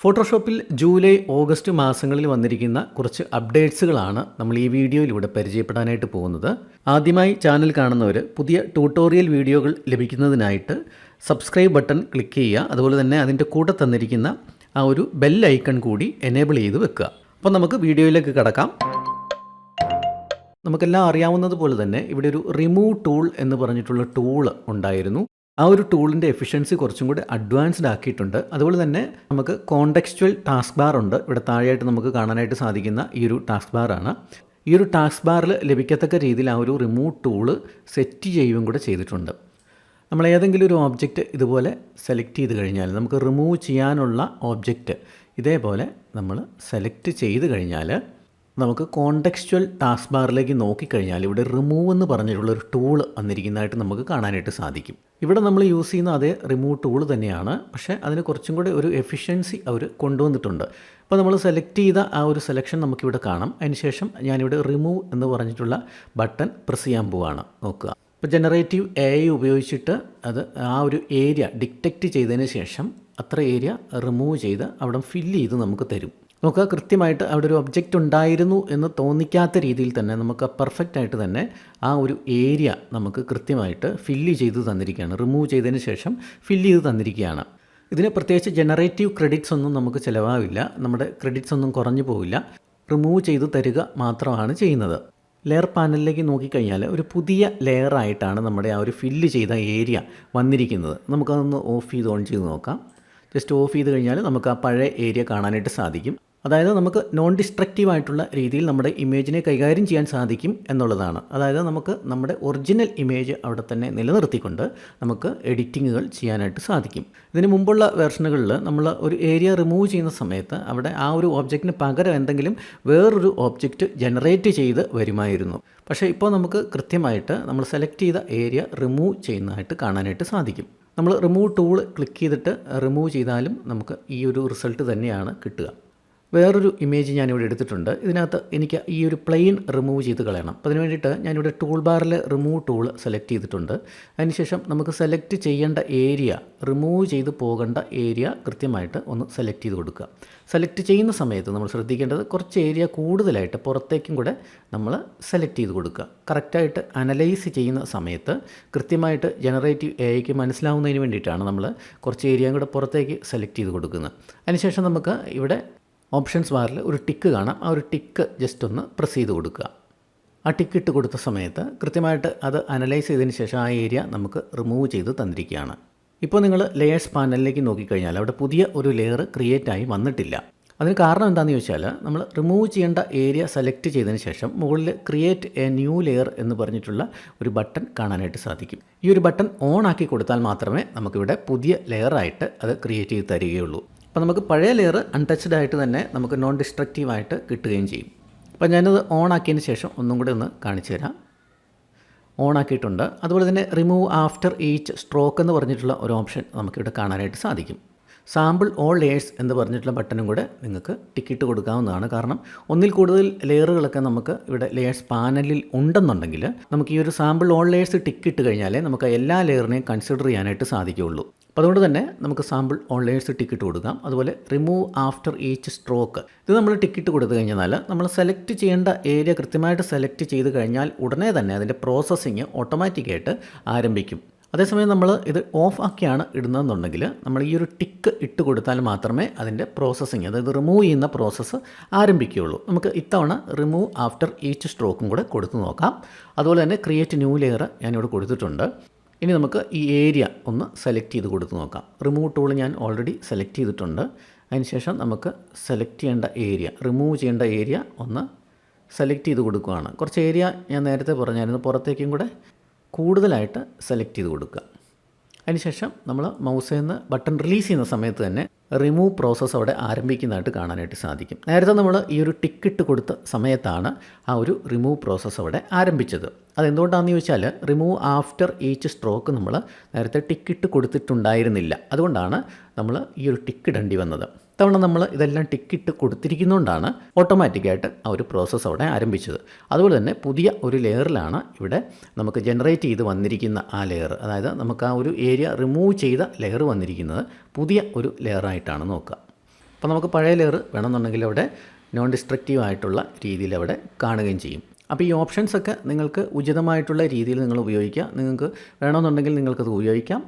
ഫോട്ടോഷോപ്പിൽ July August മാസങ്ങളിൽ വന്നിരിക്കുന്ന കുറച്ച് അപ്ഡേറ്റ്സുകളാണ് നമ്മൾ ഈ വീഡിയോയിലൂടെ പരിചയപ്പെടാനായിട്ട് പോകുന്നത്. ആദ്യമായി ചാനൽ കാണുന്നവർ പുതിയ ട്യൂട്ടോറിയൽ വീഡിയോകൾ ലഭിക്കുന്നതിനായിട്ട് സബ്സ്ക്രൈബ് ബട്ടൺ ക്ലിക്ക് ചെയ്യുക. അതുപോലെ തന്നെ അതിന്റെ കൂടെ തന്നിരിക്കുന്ന ആ ഒരു ബെൽ ഐക്കൺ കൂടി എനേബിൾ ചെയ്ത് വെക്കുക. അപ്പോൾ നമുക്ക് വീഡിയോയിലേക്ക് കടക്കാം. നമുക്കെല്ലാം അറിയാവുന്നതുപോലെ തന്നെ ഇവിടെ ഒരു റിമൂവ് ടൂൾ എന്ന് പറഞ്ഞിട്ടുള്ള ടൂൾ ഉണ്ടായിരുന്നു. ആ ഒരു ടൂളിന്റെ എഫിഷ്യൻസി കുറച്ചും കൂടി അഡ്വാൻസ്ഡ് ആക്കിയിട്ടുണ്ട്. അതുപോലെ തന്നെ നമുക്ക് കോണ്ടെക്സ്ച്വൽ ടാസ്ക് ബാർ ഉണ്ട്. ഇവിടെ താഴെയായിട്ട് നമുക്ക് കാണാനായിട്ട് സാധിക്കുന്ന ഈ ഒരു ടാസ്ക് ബാറാണ് ഈ ഒരു ടാസ്ക് ബാറിൽ ലഭിക്കത്തക്ക രീതിയിൽ ആ ഒരു റിമൂവ് ടൂൾ സെറ്റ് ചെയ്യുകയും കൂടെ ചെയ്തിട്ടുണ്ട്. നമ്മൾ ഏതെങ്കിലും ഒരു ഓബ്ജക്റ്റ് ഇതുപോലെ സെലക്ട് ചെയ്ത് കഴിഞ്ഞാൽ നമുക്ക് റിമൂവ് ചെയ്യാനുള്ള ഓബ്ജക്റ്റ് ഇതേപോലെ നമ്മൾ സെലക്ട് ചെയ്ത് കഴിഞ്ഞാൽ നമുക്ക് കോണ്ടെക്സ്ച്വൽ ടാസ്ക് ബാറിലേക്ക് നോക്കിക്കഴിഞ്ഞാൽ ഇവിടെ റിമൂവ് എന്ന് പറഞ്ഞിട്ടുള്ള ഒരു ടൂൾ വന്നിരിക്കുന്നതായിട്ട് നമുക്ക് കാണാനായിട്ട് സാധിക്കും. ഇവിടെ നമ്മൾ യൂസ് ചെയ്യുന്ന അതേ റിമൂവ് ടൂൾ തന്നെയാണ്. പക്ഷേ അതിന് കുറച്ചും കൂടി ഒരു എഫിഷ്യൻസി അവർ കൊണ്ടുവന്നിട്ടുണ്ട്. അപ്പോൾ നമ്മൾ സെലക്ട് ചെയ്ത ആ ഒരു സെലക്ഷൻ നമുക്കിവിടെ കാണാം. അതിനുശേഷം ഞാനിവിടെ റിമൂവ് എന്ന് പറഞ്ഞിട്ടുള്ള ബട്ടൺ പ്രസ് ചെയ്യാൻ പോവുകയാണ് നോക്കുക. ഇപ്പോൾ ജനറേറ്റീവ് എ ഉപയോഗിച്ചിട്ട് അത് ആ ഒരു ഏരിയ ഡിറ്റക്റ്റ് ചെയ്തതിന് ശേഷം അത്ര ഏരിയ റിമൂവ് ചെയ്ത് അവിടെ ഫില്ല് ചെയ്ത് നമുക്ക് തരും. നമുക്ക് കൃത്യമായിട്ട് അവിടെ ഒരു ഒബ്ജക്റ്റ് ഉണ്ടായിരുന്നു എന്ന് തോന്നിക്കാത്ത രീതിയിൽ തന്നെ നമുക്ക് പെർഫെക്റ്റ് ആയിട്ട് തന്നെ ആ ഒരു ഏരിയ നമുക്ക് കൃത്യമായിട്ട് ഫില്ല് ചെയ്ത് തന്നിരിക്കുകയാണ്. റിമൂവ് ചെയ്തതിന് ശേഷം ഫില്ല് ചെയ്ത് തന്നിരിക്കുകയാണ്. ഇതിന് പ്രത്യേകിച്ച് ജനറേറ്റീവ് ക്രെഡിറ്റ്സ് ഒന്നും നമുക്ക് ചിലവാവില്ല. നമ്മുടെ ക്രെഡിറ്റ്സ് ഒന്നും കുറഞ്ഞു പോവില്ല. റിമൂവ് ചെയ്ത് തരിക മാത്രമാണ് ചെയ്യുന്നത്. ലെയർ പാനലിലേക്ക് നോക്കിക്കഴിഞ്ഞാൽ ഒരു പുതിയ ലെയറായിട്ടാണ് നമ്മുടെ ആ ഒരു ഫില്ല് ചെയ്ത ഏരിയ വന്നിരിക്കുന്നത്. നമുക്കതൊന്ന് ഓഫ് ചെയ്ത് ഓൺ ചെയ്ത് നോക്കാം. ജസ്റ്റ് ഓഫ് ചെയ്ത് കഴിഞ്ഞാൽ നമുക്ക് ആ പഴയ ഏരിയ കാണാനായിട്ട് സാധിക്കും. അതായത് നമുക്ക് നോൺ ഡിസ്ട്രക്റ്റീവ് ആയിട്ടുള്ള രീതിയിൽ നമ്മുടെ ഇമേജിനെ കൈകാര്യം ചെയ്യാൻ സാധിക്കും എന്നുള്ളതാണ്. അതായത് നമുക്ക് നമ്മുടെ ഒറിജിനൽ ഇമേജ് അവിടെ തന്നെ നിലനിർത്തിക്കൊണ്ട് നമുക്ക് എഡിറ്റിങ്ങുകൾ ചെയ്യാനായിട്ട് സാധിക്കും. ഇതിന് മുമ്പുള്ള വേർഷനുകളിൽ നമ്മൾ ഒരു ഏരിയ റിമൂവ് ചെയ്യുന്ന സമയത്ത് അവിടെ ആ ഒരു ഓബ്ജക്റ്റിന് പകരം എന്തെങ്കിലും വേറൊരു ഓബ്ജക്റ്റ് ജനറേറ്റ് ചെയ്ത് വരുമായിരുന്നു. പക്ഷേ ഇപ്പോൾ നമുക്ക് കൃത്യമായിട്ട് നമ്മൾ സെലക്ട് ചെയ്ത ഏരിയ റിമൂവ് ചെയ്യുന്നതായിട്ട് കാണാനായിട്ട് സാധിക്കും. നമ്മൾ റിമൂവ് ടൂൾ ക്ലിക്ക് ചെയ്തിട്ട് റിമൂവ് ചെയ്താലും നമുക്ക് ഈ ഒരു റിസൾട്ട് തന്നെയാണ് കിട്ടുക. വേറൊരു ഇമേജ് ഞാനിവിടെ എടുത്തിട്ടുണ്ട്. ഇതിനകത്ത് എനിക്ക് ഈ ഒരു പ്ലെയിൻ റിമൂവ് ചെയ്ത് കളയണം. അപ്പോൾ അതിന് വേണ്ടിയിട്ട് ഞാനിവിടെ ടൂൾ ബാറിൽ റിമൂവ് ടൂൾ സെലക്ട് ചെയ്തിട്ടുണ്ട്. അതിനുശേഷം നമുക്ക് സെലക്ട് ചെയ്യേണ്ട ഏരിയ റിമൂവ് ചെയ്ത് പോകേണ്ട ഏരിയ കൃത്യമായിട്ട് ഒന്ന് സെലക്ട് ചെയ്ത് കൊടുക്കുക. സെലക്ട് ചെയ്യുന്ന സമയത്ത് നമ്മൾ ശ്രദ്ധിക്കേണ്ടത് കുറച്ച് ഏരിയ കൂടുതലായിട്ട് പുറത്തേക്കും കൂടെ നമ്മൾ സെലക്ട് ചെയ്ത് കൊടുക്കുക. കറക്റ്റായിട്ട് അനലൈസ് ചെയ്യുന്ന സമയത്ത് കൃത്യമായിട്ട് ജനറേറ്റീവ് എ മനസ്സിലാവുന്നതിന് വേണ്ടിയിട്ടാണ് നമ്മൾ കുറച്ച് ഏരിയയും കൂടെ പുറത്തേക്ക് സെലക്ട് ചെയ്ത് കൊടുക്കുന്നത്. അതിനുശേഷം നമുക്ക് ഇവിടെ ഓപ്ഷൻസ് ബാറിൽ ഒരു ടിക്ക് കാണാം. ആ ഒരു ടിക്ക് ജസ്റ്റ് ഒന്ന് പ്രസ് ചെയ്ത് കൊടുക്കുക. ആ ടിക്ക് ഇട്ട് കൊടുത്ത സമയത്ത് കൃത്യമായിട്ട് അത് അനലൈസ് ചെയ്തതിന് ശേഷം ആ ഏരിയ നമുക്ക് റിമൂവ് ചെയ്ത് തന്നിരിക്കുകയാണ്. ഇപ്പോൾ നിങ്ങൾ ലെയേഴ്സ് പാനലിലേക്ക് നോക്കിക്കഴിഞ്ഞാൽ അവിടെ പുതിയ ഒരു ലെയർ ക്രിയേറ്റ് ആയി വന്നിട്ടില്ല. അതിന് കാരണം എന്താണെന്ന് ചോദിച്ചാൽ നമ്മൾ റിമൂവ് ചെയ്യേണ്ട ഏരിയ സെലക്ട് ചെയ്തതിന് ശേഷം മുകളിൽ ക്രിയേറ്റ് എ ന്യൂ ലെയർ എന്ന് പറഞ്ഞിട്ടുള്ള ഒരു ബട്ടൺ കാണാനായിട്ട് സാധിക്കും. ഈ ഒരു ബട്ടൺ ഓൺ ആക്കി കൊടുത്താൽ മാത്രമേ നമുക്കിവിടെ പുതിയ ലെയറായിട്ട് അത് ക്രിയേറ്റ് ചെയ്ത് തരികയുള്ളൂ. അപ്പോൾ നമുക്ക് പഴയ ലെയർ അൺടച്ച്ഡ് ആയിട്ട് തന്നെ നമുക്ക് നോൺ ഡിസ്ട്രക്റ്റീവ് ആയിട്ട് കിട്ടുകയും ചെയ്യും. അപ്പോൾ ഞാനത് ഓൺ ആക്കിയതിന് ശേഷം ഒന്നും കൂടി ഒന്ന് കാണിച്ചു തരാം. ഓൺ ആക്കിയിട്ടുണ്ട്. അതുപോലെ തന്നെ റിമൂവ് ആഫ്റ്റർ ഈച്ച് സ്ട്രോക്ക് എന്ന് പറഞ്ഞിട്ടുള്ള ഒരു ഓപ്ഷൻ നമുക്കിവിടെ കാണാനായിട്ട് സാധിക്കും. സാമ്പിൾ ഓൾ ലെയേഴ്സ് എന്ന് പറഞ്ഞിട്ടുള്ള ബട്ടണും കൂടെ നിങ്ങൾക്ക് ടിക്കറ്റ് കൊടുക്കാവുന്നതാണ്. കാരണം ഒന്നിൽ കൂടുതൽ ലെയറുകളൊക്കെ നമുക്ക് ഇവിടെ ലെയേഴ്സ് പാനലിൽ ഉണ്ടെന്നുണ്ടെങ്കിൽ നമുക്ക് ഈ ഒരു സാമ്പിൾ ഓൾ ലെയേഴ്സ് ടിക്കിട്ട് കഴിഞ്ഞാലേ നമുക്ക് എല്ലാ ലെയറിനെയും കൺസിഡർ ചെയ്യാനായിട്ട് സാധിക്കുകയുള്ളൂ. അപ്പോൾ അതുകൊണ്ട് തന്നെ നമുക്ക് സാമ്പിൾ ഓൺലൈൻസ് ടിക്കറ്റ് കൊടുക്കാം. അതുപോലെ റിമൂവ് ആഫ്റ്റർ ഈച്ച് സ്ട്രോക്ക് ഇത് നമ്മൾ ടിക്കറ്റ് കൊടുത്തു കഴിഞ്ഞാൽ നമ്മൾ സെലക്ട് ചെയ്യേണ്ട ഏരിയ കൃത്യമായിട്ട് സെലക്ട് ചെയ്ത് കഴിഞ്ഞാൽ ഉടനെ തന്നെ അതിന്റെ പ്രോസസ്സിങ് ഓട്ടോമാറ്റിക്കായിട്ട് ആരംഭിക്കും. അതേസമയം നമ്മൾ ഇത് ഓഫ് ആക്കിയാണ് ഇടുന്നതെന്നുണ്ടെങ്കിൽ നമ്മൾ ഈ ഒരു ടിക്ക് ഇട്ട് കൊടുത്താൽ മാത്രമേ അതിന്റെ പ്രോസസ്സിങ് അതായത് റിമൂവ് ചെയ്യുന്ന പ്രോസസ്സ് ആരംഭിക്കുകയുള്ളൂ. നമുക്ക് ഇത്തവണ റിമൂവ് ആഫ്റ്റർ ഈച്ച് സ്ട്രോക്കും കൂടെ കൊടുത്തു നോക്കാം. അതുപോലെ തന്നെ ക്രിയേറ്റ് ന്യൂ ലെയർ ഞാനിവിടെ കൊടുത്തിട്ടുണ്ട്. ഇനി നമുക്ക് ഈ ഏരിയ ഒന്ന് സെലക്ട് ചെയ്ത് കൊടുത്ത് നോക്കാം. റിമൂവ് ടൂൾ ഞാൻ ഓൾറെഡി സെലക്ട് ചെയ്തിട്ടുണ്ട്. അതിനുശേഷം നമുക്ക് സെലക്ട് ചെയ്യേണ്ട ഏരിയ റിമൂവ് ചെയ്യേണ്ട ഏരിയ ഒന്ന് സെലക്ട് ചെയ്ത് കൊടുക്കുകയാണ്. കുറച്ച് ഏരിയ ഞാൻ നേരത്തെ പറഞ്ഞായിരുന്നു പുറത്തേക്കും കൂടെ കൂടുതലായിട്ട് സെലക്ട് ചെയ്ത് കൊടുക്കുക. അതിനുശേഷം നമ്മൾ മൗസിൽ നിന്ന് ബട്ടൺ റിലീസ് ചെയ്യുന്ന സമയത്ത് തന്നെ റിമൂവ് പ്രോസസ്സ് അവിടെ ആരംഭിക്കുന്നതായിട്ട് കാണാനായിട്ട് സാധിക്കും. നേരത്തെ നമ്മൾ ഈ ഒരു ടിക്കറ്റ് കൊടുത്ത സമയത്താണ് ആ ഒരു റിമൂവ് പ്രോസസ്സ് അവിടെ ആരംഭിച്ചത്. അതെന്തുകൊണ്ടാണെന്ന് ചോദിച്ചാൽ റിമൂവ് ആഫ്റ്റർ ഈച്ച് സ്ട്രോക്ക് നമ്മൾ നേരത്തെ ടിക്കറ്റ് കൊടുത്തിട്ടുണ്ടായിരുന്നില്ല. അതുകൊണ്ടാണ് നമ്മൾ ഈ ഒരു ടിക്ക് ഇടേണ്ടി വന്നത്. തവണ നമ്മൾ ഇതെല്ലാം ടിക്കിട്ട് കൊടുത്തിരിക്കുന്നതുകൊണ്ടാണ് ഓട്ടോമാറ്റിക്കായിട്ട് ആ ഒരു പ്രോസസ്സ് അവിടെ ആരംഭിച്ചത്. അതുപോലെ തന്നെ പുതിയ ഒരു ലെയറിലാണ് ഇവിടെ നമുക്ക് ജനറേറ്റ് ചെയ്ത് വന്നിരിക്കുന്ന ആ ലെയർ അതായത് നമുക്ക് ആ ഒരു ഏരിയ റിമൂവ് ചെയ്ത ലെയർ വന്നിരിക്കുന്നത് പുതിയ ഒരു ലെയറായിട്ടാണ് നോക്കുക. അപ്പോൾ നമുക്ക് പഴയ ലെയർ വേണമെന്നുണ്ടെങ്കിൽ അവിടെ നോൺ ഡിസ്ട്രക്റ്റീവ് ആയിട്ടുള്ള രീതിയിൽ അവിടെ കാണുകയും ചെയ്യും. അപ്പോൾ ഈ ഓപ്ഷൻസ് ഒക്കെ നിങ്ങൾക്ക് ഉചിതമായിട്ടുള്ള രീതിയിൽ നിങ്ങൾ ഉപയോഗിക്കുക. നിങ്ങൾക്ക് വേണമെന്നുണ്ടെങ്കിൽ നിങ്ങൾക്കത് ഉപയോഗിക്കാം.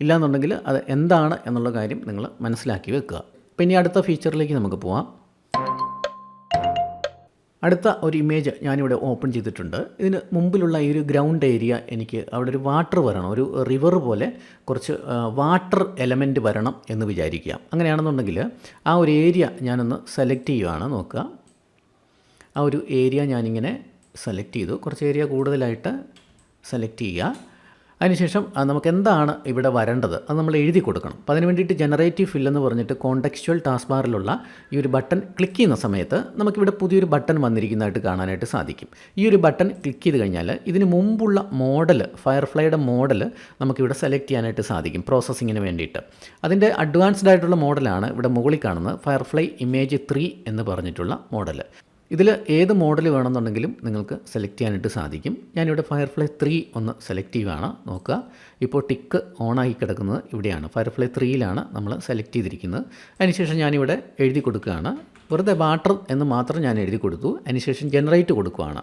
ഇല്ലാന്നുണ്ടെങ്കിൽ അത് എന്താണ് എന്നുള്ള കാര്യം നിങ്ങൾ മനസ്സിലാക്കി വെക്കുക. പിന്നെ അടുത്ത ഫീച്ചറിലേക്ക് നമുക്ക് പോവാം. അടുത്ത ഒരു ഇമേജ് ഞാനിവിടെ ഓപ്പൺ ചെയ്തിട്ടുണ്ട്. ഇതിന് മുമ്പിലുള്ള ഈ ഒരു ഗ്രൗണ്ട് ഏരിയ എനിക്ക് അവിടെ ഒരു വാട്ടർ വരണം. ഒരു റിവർ പോലെ കുറച്ച് വാട്ടർ എലമെന്റ് വരണം എന്ന് വിചാരിക്കുക. അങ്ങനെയാണെന്നുണ്ടെങ്കിൽ ആ ഒരു ഏരിയ ഞാനൊന്ന് സെലക്ട് ചെയ്യുകയാണ് നോക്കുക. ആ ഒരു ഏരിയ ഞാനിങ്ങനെ സെലക്ട് ചെയ്തു. കുറച്ച് ഏരിയ കൂടുതലായിട്ട് സെലക്ട് ചെയ്യുക. അതിനുശേഷം നമുക്ക് എന്താണ് ഇവിടെ വരേണ്ടത്? അത് നമ്മൾ എഴുതി കൊടുക്കണം. അപ്പോൾ അതിന് വേണ്ടിയിട്ട് ജനറേറ്റീവ് ഫിൽ എന്ന് പറഞ്ഞിട്ട് കോണ്ടക്ച്വൽ ടാസ്ക് ബാറിലുള്ള ഈ ഒരു ബട്ടൺ ക്ലിക്ക് ചെയ്യുന്ന സമയത്ത് നമുക്കിവിടെ പുതിയൊരു ബട്ടൺ വന്നിരിക്കുന്നതായിട്ട് കാണാനായിട്ട് സാധിക്കും. ഈ ഒരു ബട്ടൺ ക്ലിക്ക് ചെയ്ത് കഴിഞ്ഞാൽ ഇതിന് മുമ്പുള്ള മോഡൽ ഫയർഫ്ലൈയുടെ മോഡൽ നമുക്കിവിടെ സെലക്ട് ചെയ്യാനായിട്ട് സാധിക്കും പ്രോസസ്സിങ്ങിന് വേണ്ടിയിട്ട്. അതിന്റെ അഡ്വാൻസ്ഡ് ആയിട്ടുള്ള മോഡലാണ് ഇവിടെ മുകളിൽ കാണുന്നത് ഫയർഫ്ലൈ ഇമേജ് ത്രീ എന്ന് പറഞ്ഞിട്ടുള്ള മോഡൽ ഇതിൽ ഏത് മോഡൽ വേണമെന്നുണ്ടെങ്കിലും നിങ്ങൾക്ക് സെലക്ട് ചെയ്യാനായിട്ട് സാധിക്കും. ഞാനിവിടെ ഫയർഫ്ലൈ ത്രീ ഒന്ന് സെലക്ട് ചെയ്യുകയാണ് നോക്കുക. ഇപ്പോൾ ടിക്ക് ഓണായി കിടക്കുന്നത് ഇവിടെയാണ്. ഫയർഫ്ലൈ ത്രീയിലാണ് നമ്മൾ സെലക്ട് ചെയ്തിരിക്കുന്നത്. അതിനുശേഷം ഞാനിവിടെ എഴുതി കൊടുക്കുകയാണ്. വെറുതെ വാട്ടർ എന്ന് മാത്രം ഞാൻ എഴുതി കൊടുത്തു. അതിനുശേഷം ജനറേറ്റ് കൊടുക്കുകയാണ്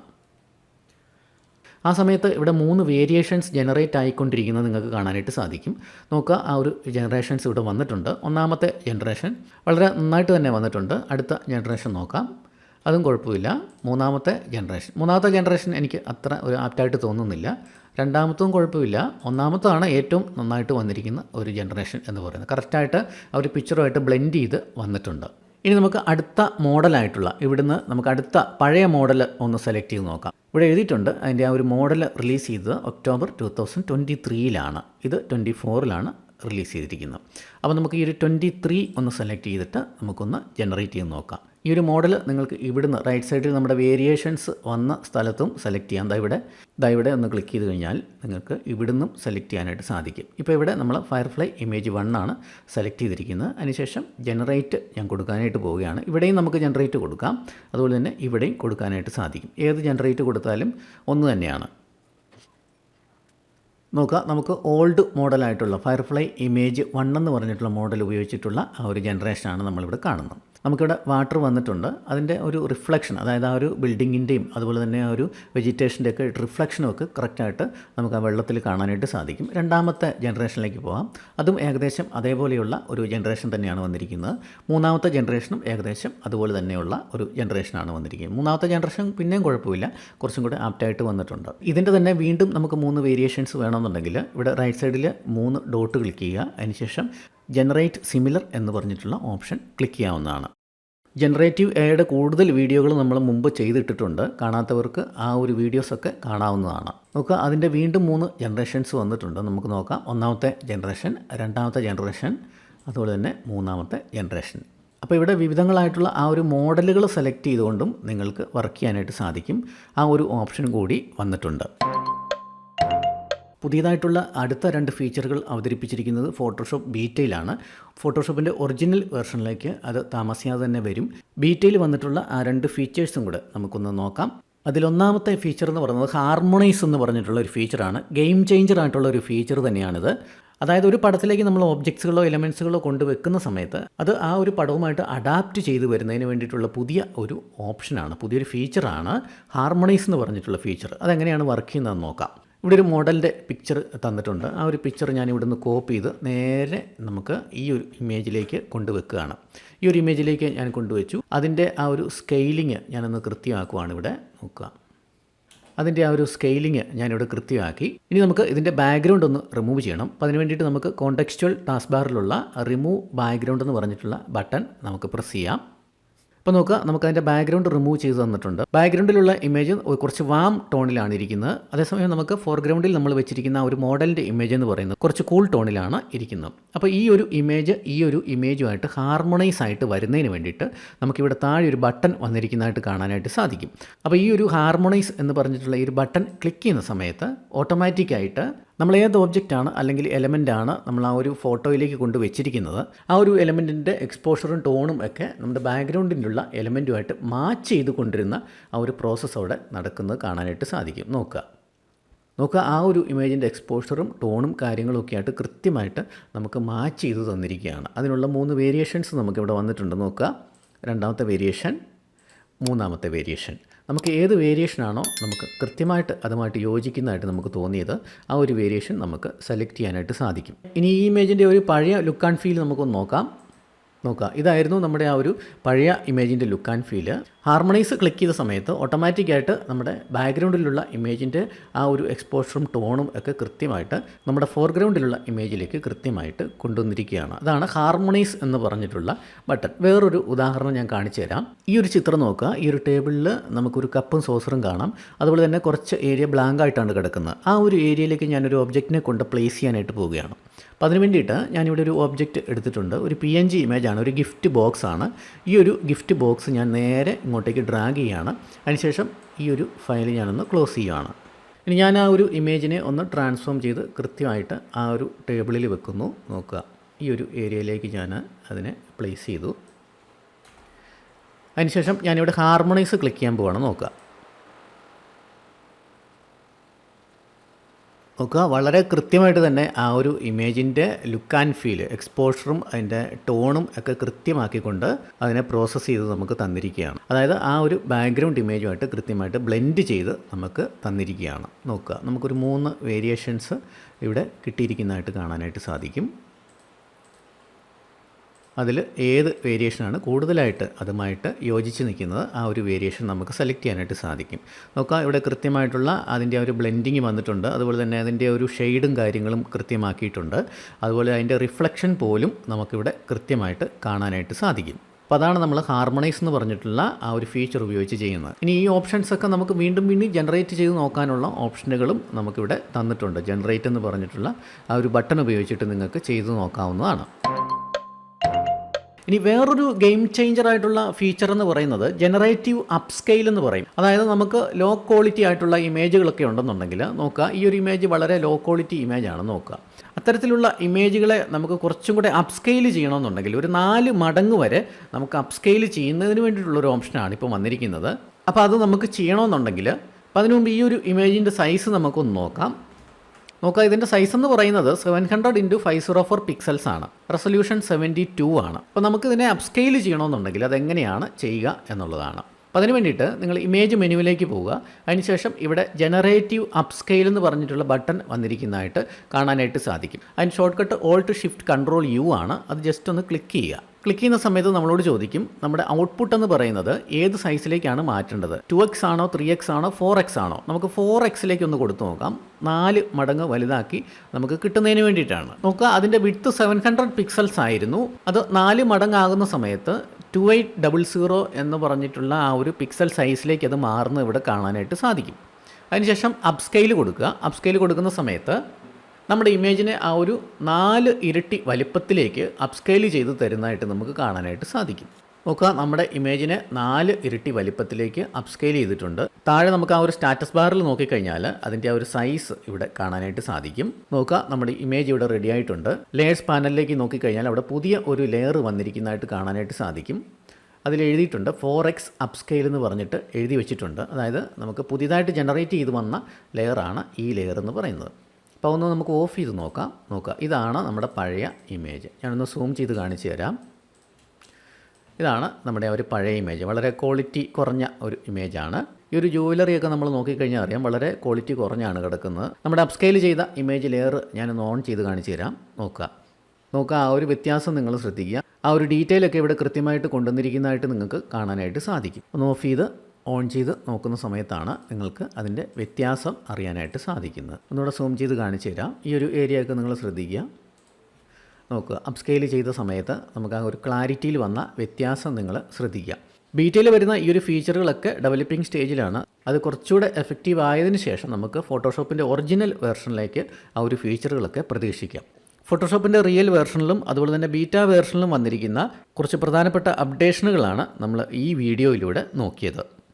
ആ സമയത്ത് ഇവിടെ മൂന്ന് വേരിയേഷൻസ് ജനറേറ്റ് ആയിക്കൊണ്ടിരിക്കുന്നത് നിങ്ങൾക്ക് കാണാനായിട്ട് സാധിക്കും. നോക്കുക. ആ ഒരു ജനറേഷൻസ് ഇവിടെ വന്നിട്ടുണ്ട്. ഒന്നാമത്തെ ജനറേഷൻ വളരെ നന്നായിട്ട് തന്നെ വന്നിട്ടുണ്ട്. അടുത്ത ജനറേഷൻ നോക്കാം. അതും കുഴപ്പമില്ല. മൂന്നാമത്തെ ജനറേഷൻ മൂന്നാമത്തെ ജനറേഷൻ എനിക്ക് അത്ര ഒരു ആപ്റ്റായിട്ട് തോന്നുന്നില്ല. രണ്ടാമത്തും കുഴപ്പമില്ല. ഒന്നാമത്താണ് ഏറ്റവും നന്നായിട്ട് വന്നിരിക്കുന്ന ഒരു ജനറേഷൻ എന്ന് പറയുന്നത്. കറക്റ്റായിട്ട് ഒരു പിക്ചറുമായിട്ട് ബ്ലെൻഡ് ചെയ്ത് വന്നിട്ടുണ്ട്. ഇനി നമുക്ക് അടുത്ത മോഡലായിട്ടുള്ള ഇവിടുന്ന് നമുക്ക് അടുത്ത പഴയ മോഡൽ ഒന്ന് സെലക്ട് ചെയ്ത് നോക്കാം. ഇവിടെ എഴുതിയിട്ടുണ്ട് അതിന്റെ ആ ഒരു മോഡൽ റിലീസ് ചെയ്തത് ഒക്ടോബർ ടു തൗസൻഡ് ട്വന്റി ത്രീയിലാണ് ഇത് ട്വന്റി ഫോറിലാണ് റിലീസ് ചെയ്തിരിക്കുന്നത്. അപ്പോൾ നമുക്ക് ഈ ഒരു ട്വന്റി ത്രീ ഒന്ന് സെലക്ട് ചെയ്തിട്ട് നമുക്കൊന്ന് ജനറേറ്റ് ചെയ്ത് നോക്കാം. ഈ ഒരു മോഡൽ നിങ്ങൾക്ക് ഇവിടുന്ന് റൈറ്റ് സൈഡിൽ നമ്മുടെ വേരിയേഷൻസ് വന്ന സ്ഥലത്തും സെലക്ട് ചെയ്യാം. ദാ ഇവിടെ. ദാ ഇവിടെ ഒന്ന് ക്ലിക്ക് ചെയ്ത് കഴിഞ്ഞാൽ നിങ്ങൾക്ക് ഇവിടുന്നും സെലക്ട് ചെയ്യാനായിട്ട് സാധിക്കും. ഇപ്പോൾ ഇവിടെ നമ്മൾ ഫയർഫ്ലൈ ഇമേജ് വൺ ആണ് സെലക്ട് ചെയ്തിരിക്കുന്നത്. അതിനുശേഷം ജനറേറ്റ് ഞാൻ കൊടുക്കാനായിട്ട് പോവുകയാണ്. ഇവിടെയും നമുക്ക് ജനറേറ്റ് കൊടുക്കാം. അതുപോലെ തന്നെ ഇവിടെയും കൊടുക്കാനായിട്ട് സാധിക്കും. ഏത് ജനറേറ്റ് കൊടുത്താലും ഒന്ന് തന്നെയാണ്. നോക്കുക നമുക്ക് ഓൾഡ് മോഡലായിട്ടുള്ള ഫയർഫ്ലൈ ഇമേജ് വൺ എന്ന് പറഞ്ഞിട്ടുള്ള മോഡൽ ഉപയോഗിച്ചിട്ടുള്ള ആ ഒരു ജനറേഷനാണ് നമ്മളിവിടെ കാണുന്നത്. നമുക്കിവിടെ വാട്ടർ വന്നിട്ടുണ്ട്. അതിന്റെ ഒരു റിഫ്ലക്ഷൻ അതായത് ആ ഒരു ബിൽഡിങ്ങിന്റെയും അതുപോലെ തന്നെ ആ ഒരു വെജിറ്റേഷന്റെ ഒക്കെ റിഫ്ലക്ഷനും ഒക്കെ കറക്റ്റായിട്ട് നമുക്ക് ആ വെള്ളത്തിൽ കാണാനായിട്ട് സാധിക്കും. രണ്ടാമത്തെ ജനറേഷനിലേക്ക് പോകാം അതും ഏകദേശം അതേപോലെയുള്ള ഒരു ജനറേഷൻ തന്നെയാണ് വന്നിരിക്കുന്നത്. മൂന്നാമത്തെ ജനറേഷനും ഏകദേശം അതുപോലെ തന്നെയുള്ള ഒരു ജനറേഷനാണ് വന്നിരിക്കുന്നത്. മൂന്നാമത്തെ ജനറേഷൻ പിന്നെയും കുഴപ്പമില്ല. കുറച്ചും കൂടെ ആപ്റ്റായിട്ട് വന്നിട്ടുണ്ട്. ഇതിന്റെ തന്നെ വീണ്ടും നമുക്ക് മൂന്ന് വേരിയേഷൻസ് വേണമെന്നുണ്ടെങ്കിൽ ഇവിടെ റൈറ്റ് സൈഡിൽ മൂന്ന് ഡോട്ട് ക്ലിക്ക് ചെയ്യുക. അതിനുശേഷം ജനറേറ്റ് സിമിലർ എന്ന് പറഞ്ഞിട്ടുള്ള ഓപ്ഷൻ ക്ലിക്ക് ചെയ്യാവുന്നതാണ്. ജനറേറ്റീവ് എയുടെ കൂടുതൽ വീഡിയോകൾ നമ്മൾ മുമ്പ് ചെയ്തിട്ടിട്ടുണ്ട്. കാണാത്തവർക്ക് ആ ഒരു വീഡിയോസൊക്കെ കാണാവുന്നതാണ്. നോക്കുക അതിന്റെ വീണ്ടും മൂന്ന് ജനറേഷൻസ് വന്നിട്ടുണ്ട്. നമുക്ക് നോക്കാം. ഒന്നാമത്തെ ജനറേഷൻ രണ്ടാമത്തെ ജനറേഷൻ അതുപോലെ തന്നെ മൂന്നാമത്തെ ജനറേഷൻ അപ്പോൾ ഇവിടെ വിവിധങ്ങളായിട്ടുള്ള ആ ഒരു മോഡലുകൾ സെലക്ട് ചെയ്തുകൊണ്ടും നിങ്ങൾക്ക് വർക്ക് ചെയ്യാനായിട്ട് സാധിക്കും. ആ ഒരു ഓപ്ഷൻ കൂടി വന്നിട്ടുണ്ട്. പുതിയതായിട്ടുള്ള അടുത്ത രണ്ട് ഫീച്ചറുകൾ അവതരിപ്പിച്ചിരിക്കുന്നത് ഫോട്ടോഷോപ്പ് ബീറ്റയിലാണ്. ഫോട്ടോഷോപ്പിന്റെ ഒറിജിനൽ വേർഷനിലേക്ക് അത് താമസിയാതെ തന്നെ വരും. ബീറ്റയിൽ വന്നിട്ടുള്ള ആ രണ്ട് ഫീച്ചേഴ്സും കൂടെ നമുക്കൊന്ന് നോക്കാം. അതിലൊന്നാമത്തെ ഫീച്ചർ എന്ന് പറയുന്നത് ഹാർമോണൈസ് എന്ന് പറഞ്ഞിട്ടുള്ള ഒരു ഫീച്ചറാണ്. ഗെയിം ചേഞ്ചർ ആയിട്ടുള്ള ഒരു ഫീച്ചർ തന്നെയാണിത്. അതായത് ഒരു പടത്തിലേക്ക് നമ്മൾ ഒബ്ജക്ട്സുകളോ എലമെൻസുകളോ കൊണ്ടുവെക്കുന്ന സമയത്ത് അത് ആ ഒരു പടവുമായിട്ട് അഡാപ്റ്റ് ചെയ്തു വരുന്നതിന് വേണ്ടിയിട്ടുള്ള പുതിയ ഒരു ഓപ്ഷനാണ് പുതിയൊരു ഫീച്ചറാണ് ഹാർമോണൈസ് എന്ന് പറഞ്ഞിട്ടുള്ള ഫീച്ചർ. അതെങ്ങനെയാണ് വർക്ക് ചെയ്യുന്നതെന്ന് നോക്കാം. ഇവിടെ ഒരു മോഡലിന്റെ പിക്ചർ തന്നിട്ടുണ്ട്. ആ ഒരു പിക്ചർ ഞാൻ ഇവിടെ നിന്ന് കോപ്പി ചെയ്ത് നേരെ നമുക്ക് ഈ ഒരു ഇമേജിലേക്ക് കൊണ്ടുവെക്കുകയാണ്. ഈ ഒരു ഇമേജിലേക്ക് ഞാൻ കൊണ്ടുവച്ചു. അതിന്റെ ആ ഒരു സ്കെയിലിങ് ഞാനൊന്ന് കൃത്യമാക്കുവാണ് ഇവിടെ നോക്കുക. അതിന്റെ ആ ഒരു സ്കെയിലിങ് ഞാനിവിടെ കൃത്യമാക്കി. ഇനി നമുക്ക് ഇതിന്റെ ബാക്ക്ഗ്രൗണ്ട് ഒന്ന് റിമൂവ് ചെയ്യണം. അപ്പോൾ അതിന് വേണ്ടിയിട്ട് നമുക്ക് കോണ്ടക്സ്റ്റുവൽ ടാസ്ക് ബാറിലുള്ള റിമൂവ് ബാക്ക്ഗ്രൗണ്ട് എന്ന് പറഞ്ഞിട്ടുള്ള ബട്ടൺ നമുക്ക് പ്രസ് ചെയ്യാം. ഇപ്പോൾ നോക്കുക നമുക്ക് അതിന്റെ ബാക്ക്ഗ്രൗണ്ട് റിമൂവ് ചെയ്ത് തന്നിട്ടുണ്ട്. ബാക്ക്ഗ്രൗണ്ടിലുള്ള ഇമേജ് കുറച്ച് വാം ടോണിലാണ് ഇരിക്കുന്നത്. അതേസമയം നമുക്ക് ഫോർഗ്രൗണ്ടിൽ നമ്മൾ വെച്ചിരിക്കുന്ന ഒരു മോഡലിന്റെ ഇമേജ് എന്ന് പറയുന്നത് കുറച്ച് കൂൾ ടോണിലാണ് ഇരിക്കുന്നത്. അപ്പോൾ ഈ ഒരു ഇമേജ് ഈ ഒരു ഇമേജുമായിട്ട് ഹാർമോണൈസ് ആയിട്ട് വരുന്നതിന് വേണ്ടിയിട്ട് നമുക്കിവിടെ താഴെ ഒരു ബട്ടൺ വന്നിരിക്കുന്നതായിട്ട് കാണാനായിട്ട് സാധിക്കും. അപ്പോൾ ഈ ഒരു ഹാർമോണൈസ് എന്ന് പറഞ്ഞിട്ടുള്ള ഈ ഒരു ബട്ടൺ ക്ലിക്ക് ചെയ്യുന്ന സമയത്ത് ഓട്ടോമാറ്റിക്കായിട്ട് നമ്മൾ ഏത് ആണ് അല്ലെങ്കിൽ എലമെന്റ് ആണ് നമ്മൾ ആ ഒരു ഫോട്ടോയിലേക്ക് കൊണ്ട് വെച്ചിരിക്കുന്നത് ആ ഒരു എലമെന്റിന്റെ എക്സ്പോഷറും ടോണും ഒക്കെ നമ്മുടെ ബാക്ക്ഗ്രൗണ്ടിലുള്ള എലമെന്റുമായിട്ട് മാച്ച് ചെയ്ത് കൊണ്ടിരുന്ന ആ ഒരു പ്രോസസ്സ് അവിടെ നടക്കുന്നത് കാണാനായിട്ട് സാധിക്കും. നോക്കുക. നോക്കുക ആ ഒരു ഇമേജിന്റെ എക്സ്പോഷറും ടോണും കാര്യങ്ങളും ഒക്കെ ആയിട്ട് കൃത്യമായിട്ട് നമുക്ക് മാച്ച് ചെയ്ത് തന്നിരിക്കുകയാണ്. അതിനുള്ള മൂന്ന് വേരിയേഷൻസ് നമുക്കിവിടെ വന്നിട്ടുണ്ട്. നോക്കുക. രണ്ടാമത്തെ വേരിയേഷൻ മൂന്നാമത്തെ വേരിയേഷൻ നമുക്ക് ഏത് വേരിയേഷനാണോ നമുക്ക് കൃത്യമായിട്ട് അതുമായിട്ട് യോജിക്കുന്നതായിട്ട് നമുക്ക് തോന്നിയത് ആ ഒരു വേരിയേഷൻ നമുക്ക് സെലക്ട് ചെയ്യാനായിട്ട് സാധിക്കും. ഇനി ഈ ഇമേജിന്റെ ഒരു പഴയ ലുക്ക് ആൻഡ് ഫീൽ നമുക്കൊന്ന് നോക്കാം. നോക്കുക. ഇതായിരുന്നു നമ്മുടെ ആ ഒരു പഴയ ഇമേജിന്റെ look and feel. Harmonise click ചെയ്ത സമയത്ത് ഓട്ടോമാറ്റിക്കായിട്ട് നമ്മുടെ ബാക്ക്ഗ്രൗണ്ടിലുള്ള ഇമേജിന്റെ ആ ഒരു എക്സ്പോഷറും ടോണും ഒക്കെ കൃത്യമായിട്ട് നമ്മുടെ ഫോർഗ്രൗണ്ടിലുള്ള ഇമേജിലേക്ക് കൃത്യമായിട്ട് കൊണ്ടുവന്നിരിക്കുകയാണ്. അതാണ് ഹാർമണൈസ് എന്ന് പറഞ്ഞിട്ടുള്ള ബട്ടൺ. വേറൊരു ഉദാഹരണം ഞാൻ കാണിച്ചു തരാം. ഈ ഒരു ചിത്രം നോക്കുക. ഈ ഒരു ടേബിളിൽ നമുക്കൊരു കപ്പും സോസറും കാണാം. അതുപോലെ തന്നെ കുറച്ച് ഏരിയ ബ്ലാങ്ക് ആയിട്ടാണ് കിടക്കുന്നത്. ആ ഒരു ഏരിയയിലേക്ക് ഞാനൊരു ഒബ്ജക്റ്റിനെ കൊണ്ട് പ്ലേസ് ചെയ്യാനായിട്ട് പോവുകയാണ്. അപ്പോൾ അതിന് വേണ്ടിയിട്ട് ഞാനിവിടെ ഒരു ഒബ്ജക്റ്റ് എടുത്തിട്ടുണ്ട്. ഒരു പി എൻ ജി ഇമേജാണ് ഒരു ഗിഫ്റ്റ് ബോക്സ് ആണ്. ഈ ഒരു ഗിഫ്റ്റ് ബോക്സ് ഞാൻ നേരെ ഇങ്ങോട്ടേക്ക് ഡ്രാഗ് ചെയ്യുകയാണ് അതിനുശേഷം ഈ ഒരു ഫയൽ ഞാനൊന്ന് ക്ലോസ് ചെയ്യുകയാണ് ഇനി ഞാൻ ആ ഒരു ഇമേജിനെ ഒന്ന് ട്രാൻസ്ഫോം ചെയ്ത് കൃത്യമായിട്ട് ആ ഒരു ടേബിളിൽ വെക്കുന്നു. നോക്കുക. ഈ ഒരു ഏരിയയിലേക്ക് ഞാൻ അതിനെ പ്ലേസ് ചെയ്തു. അതിനുശേഷം ഞാനിവിടെ ഹാർമോണൈസ് ക്ലിക്ക് ചെയ്യാൻ പോവാണ്. നോക്കുക. നോക്കുക. വളരെ കൃത്യമായിട്ട് തന്നെ ആ ഒരു ഇമേജിന്റെ ലുക്ക് ആൻഡ് ഫീൽ എക്സ്പോഷറും അതിന്റെ ടോണും ഒക്കെ കൃത്യമാക്കിക്കൊണ്ട് അതിനെ പ്രോസസ്സ് ചെയ്ത് നമുക്ക് തന്നിരിക്കുകയാണ്. അതായത് ആ ഒരു ബാക്ക്ഗ്രൗണ്ട് ഇമേജുമായിട്ട് കൃത്യമായിട്ട് ബ്ലെൻഡ് ചെയ്ത് നമുക്ക് തന്നിരിക്കുകയാണ്. നോക്കുക. നമുക്കൊരു മൂന്ന് വേരിയേഷൻസ് ഇവിടെ കിട്ടിയിരിക്കുന്നതായിട്ട് കാണാനായിട്ട് സാധിക്കും. അതിൽ ഏത് വേരിയേഷനാണ് കൂടുതലായിട്ട് അതുമായിട്ട് യോജിച്ച് നിൽക്കുന്നത് ആ ഒരു വേരിയേഷൻ നമുക്ക് സെലക്ട് ചെയ്യാനായിട്ട് സാധിക്കും. നോക്കാം ഇവിടെ കൃത്യമായിട്ടുള്ള അതിന്റെ ഒരു ബ്ലെൻഡിങ് വന്നിട്ടുണ്ട്. അതുപോലെ തന്നെ അതിന്റെ ഒരു ഷെയ്ഡും കാര്യങ്ങളും കൃത്യമാക്കിയിട്ടുണ്ട്. അതുപോലെ അതിന്റെ റിഫ്ലക്ഷൻ പോലും നമുക്കിവിടെ കൃത്യമായിട്ട് കാണാനായിട്ട് സാധിക്കും. അപ്പോൾ അതാണ് നമ്മൾ ഹാർമണൈസ് എന്ന് പറഞ്ഞിട്ടുള്ള ആ ഒരു ഫീച്ചർ ഉപയോഗിച്ച് ചെയ്യുന്നത്. ഇനി ഈ ഓപ്ഷൻസ് ഒക്കെ നമുക്ക് വീണ്ടും വീണ്ടും ജനറേറ്റ് ചെയ്ത് നോക്കാനുള്ള ഓപ്ഷനുകളും നമുക്കിവിടെ തന്നിട്ടുണ്ട്. ജനറേറ്റ് എന്ന് പറഞ്ഞിട്ടുള്ള ആ ഒരു ബട്ടൺ ഉപയോഗിച്ചിട്ട് നിങ്ങൾക്ക് ചെയ്തു നോക്കാവുന്നതാണ്. ഇനി വേറൊരു ഗെയിം ചേഞ്ചർ ആയിട്ടുള്ള ഫീച്ചർ എന്ന് പറയുന്നത് ജനറേറ്റീവ് അപ്സ്കെയിൽ എന്ന് പറയും. അതായത് നമുക്ക് ലോ ക്വാളിറ്റി ആയിട്ടുള്ള ഇമേജുകളൊക്കെ ഉണ്ടെന്നുണ്ടെങ്കിൽ നോക്കുക. ഈ ഒരു ഇമേജ് വളരെ ലോ ക്വാളിറ്റി ഇമേജ് ആണ് നോക്കുക. അത്തരത്തിലുള്ള ഇമേജുകളെ നമുക്ക് കുറച്ചും കൂടെ അപ്സ്കെയിൽ ചെയ്യണമെന്നുണ്ടെങ്കിൽ ഒരു നാല് മടങ്ങ് വരെ നമുക്ക് അപ്സ്കെയിൽ ചെയ്യുന്നതിന് വേണ്ടിയിട്ടുള്ളൊരു ഓപ്ഷനാണ് ഇപ്പോൾ വന്നിരിക്കുന്നത്. അപ്പോൾ അത് നമുക്ക് ചെയ്യണമെന്നുണ്ടെങ്കിൽ അപ്പോൾ അതിനു മുമ്പ് ഈ ഒരു ഇമേജിന്റെ സൈസ് നമുക്കൊന്ന് നോക്കാം. നോക്കുക ഇതിന്റെ സൈസ് എന്ന് പറയുന്നത് seven hundred into five zero four pixels ആണ്. റെസൊല്യൂഷൻ സെവന്റി ടു ആണ്. അപ്പോൾ നമുക്ക് ഇതിനെ അപ്സ്കെയിൽ ചെയ്യണമെന്നുണ്ടെങ്കിൽ അതെങ്ങനെയാണ് ചെയ്യുക എന്നുള്ളതാണ്. അപ്പോൾ അതിന് വേണ്ടിയിട്ട് നിങ്ങൾ ഇമേജ് മെനുവിലേക്ക് പോവുക. അതിനുശേഷം ഇവിടെ ജനറേറ്റീവ് അപ്സ്കെയിൽ എന്ന് പറഞ്ഞിട്ടുള്ള ബട്ടൺ വന്നിരിക്കുന്നതായിട്ട് കാണാനായിട്ട് സാധിക്കും. അതിന് shortcut alt shift control U ആണ്. അത് ജസ്റ്റ് ഒന്ന് ക്ലിക്ക് ചെയ്യുക. ക്ലിക്ക് ചെയ്യുന്ന സമയത്ത് നമ്മളോട് ചോദിക്കും നമ്മുടെ ഔട്ട്പുട്ട് എന്ന് പറയുന്നത് ഏത് സൈസിലേക്കാണ് മാറ്റേണ്ടത്? ടു എക്സ് ആണോ ത്രീ എക്സ് ആണോ ഫോർ എക്സ് ആണോ? നമുക്ക് ഫോർ എക്സിലേക്ക് ഒന്ന് കൊടുത്തു നോക്കാം. നാല് മടങ്ങ് വലുതാക്കി നമുക്ക് കിട്ടുന്നതിന് വേണ്ടിയിട്ടാണ്. നോക്കുക അതിന്റെ വിട്ട് സെവൻ ഹൺഡ്രഡ് പിക്സൽസ് ആയിരുന്നു. അത് നാല് മടങ്ങാകുന്ന സമയത്ത് ടു എയ്റ്റ് ഡബിൾ സീറോ എന്ന് പറഞ്ഞിട്ടുള്ള ആ ഒരു പിക്സൽ സൈസിലേക്ക് അത് മാറുന്നത് ഇവിടെ കാണാനായിട്ട് സാധിക്കും. അതിനുശേഷം അപ്സ്കെയിൽ കൊടുക്കുക. അപ്സ്കെയിൽ കൊടുക്കുന്ന സമയത്ത് നമ്മുടെ ഇമേജിനെ ആ ഒരു നാല് ഇരട്ടി വലിപ്പത്തിലേക്ക് അപ്സ്കെയിൽ ചെയ്ത് തരുന്നതായിട്ട് നമുക്ക് കാണാനായിട്ട് സാധിക്കും. നോക്കുക നമ്മുടെ ഇമേജിനെ നാല് ഇരട്ടി വലിപ്പത്തിലേക്ക് അപ്സ്കെയിൽ ചെയ്തിട്ടുണ്ട്. താഴെ നമുക്ക് ആ ഒരു സ്റ്റാറ്റസ് ബാറിൽ നോക്കിക്കഴിഞ്ഞാൽ അതിന്റെ ആ ഒരു സൈസ് ഇവിടെ കാണാനായിട്ട് സാധിക്കും. നോക്കുക നമ്മുടെ ഇമേജ് ഇവിടെ റെഡി ആയിട്ടുണ്ട്. ലെയേഴ്സ് പാനലിലേക്ക് നോക്കിക്കഴിഞ്ഞാൽ അവിടെ പുതിയ ഒരു ലെയർ വന്നിരിക്കുന്നതായിട്ട് കാണാനായിട്ട് സാധിക്കും. അതിൽ എഴുതിയിട്ടുണ്ട് ഫോർ എക്സ് അപ്സ്കെയിൽ എന്ന് പറഞ്ഞിട്ട് എഴുതി വെച്ചിട്ടുണ്ട്. അതായത് നമുക്ക് പുതിയതായിട്ട് ജനറേറ്റ് ചെയ്ത് വന്ന ലെയറാണ് ഈ ലെയർ എന്ന് പറയുന്നത്. അപ്പോൾ ഒന്ന് നമുക്ക് ഓഫ് ചെയ്ത് നോക്കാം. നോക്കാം ഇതാണ് നമ്മുടെ പഴയ ഇമേജ് ഞാനൊന്ന് സൂം ചെയ്ത് കാണിച്ചു തരാം. ഇതാണ് നമ്മുടെ ഒരു പഴയ ഇമേജ് വളരെ ക്വാളിറ്റി കുറഞ്ഞ ഒരു ഇമേജാണ് ഈ ഒരു ജുവലറിയൊക്കെ നമ്മൾ നോക്കിക്കഴിഞ്ഞാൽ അറിയാം വളരെ ക്വാളിറ്റി കുറഞ്ഞാണ് കിടക്കുന്നത്. നമ്മുടെ അപ്സ്കെയിൽ ചെയ്ത ഇമേജ് ലെയർ ഞാനൊന്ന് ഓൺ ചെയ്ത് കാണിച്ചു തരാം. നോക്കുക. നോക്കുക ആ ഒരു വ്യത്യാസം നിങ്ങൾ ശ്രദ്ധിക്കുക. ആ ഒരു ഡീറ്റെയിൽ ഒക്കെ ഇവിടെ കൃത്യമായിട്ട് കൊണ്ടുവന്നിരിക്കുന്നതായിട്ട് നിങ്ങൾക്ക് കാണാനായിട്ട് സാധിക്കും. ഒന്ന് ഓഫ് ചെയ്ത് ഓൺ ചെയ്ത് നോക്കുന്ന സമയത്താണ് നിങ്ങൾക്ക് അതിന്റെ വ്യത്യാസം അറിയാനായിട്ട് സാധിക്കുന്നത്. ഒന്നുകൂടെ സൂം ചെയ്ത് കാണിച്ചു തരാം. ഈ ഒരു ഏരിയ ഒക്കെ നിങ്ങൾ ശ്രദ്ധിക്കുക. നോക്കുക. അപ്സ്കെയിൽ ചെയ്ത സമയത്ത് നമുക്ക് ആ ഒരു ക്ലാരിറ്റിയിൽ വന്ന വ്യത്യാസം നിങ്ങൾ ശ്രദ്ധിക്കുക. ബീറ്റയിൽ വരുന്ന ഈ ഒരു ഫീച്ചറുകളൊക്കെ ഡെവലപ്പിംഗ് സ്റ്റേജിലാണ് അത് കുറച്ചുകൂടെ എഫക്റ്റീവ് ആയതിനു ശേഷം നമുക്ക് ഫോട്ടോഷോപ്പിന്റെ ഒറിജിനൽ വേർഷനിലേക്ക് ആ ഒരു ഫീച്ചറുകളൊക്കെ പ്രതീക്ഷിക്കാം. ഫോട്ടോഷോപ്പിന്റെ റിയൽ വേർഷനിലും അതുപോലെ തന്നെ ബീറ്റ വേർഷനിലും വന്നിരിക്കുന്ന കുറച്ച് പ്രധാനപ്പെട്ട അപ്ഡേഷനുകളാണ് നമ്മൾ ഈ വീഡിയോയിലൂടെ നോക്കിയത്.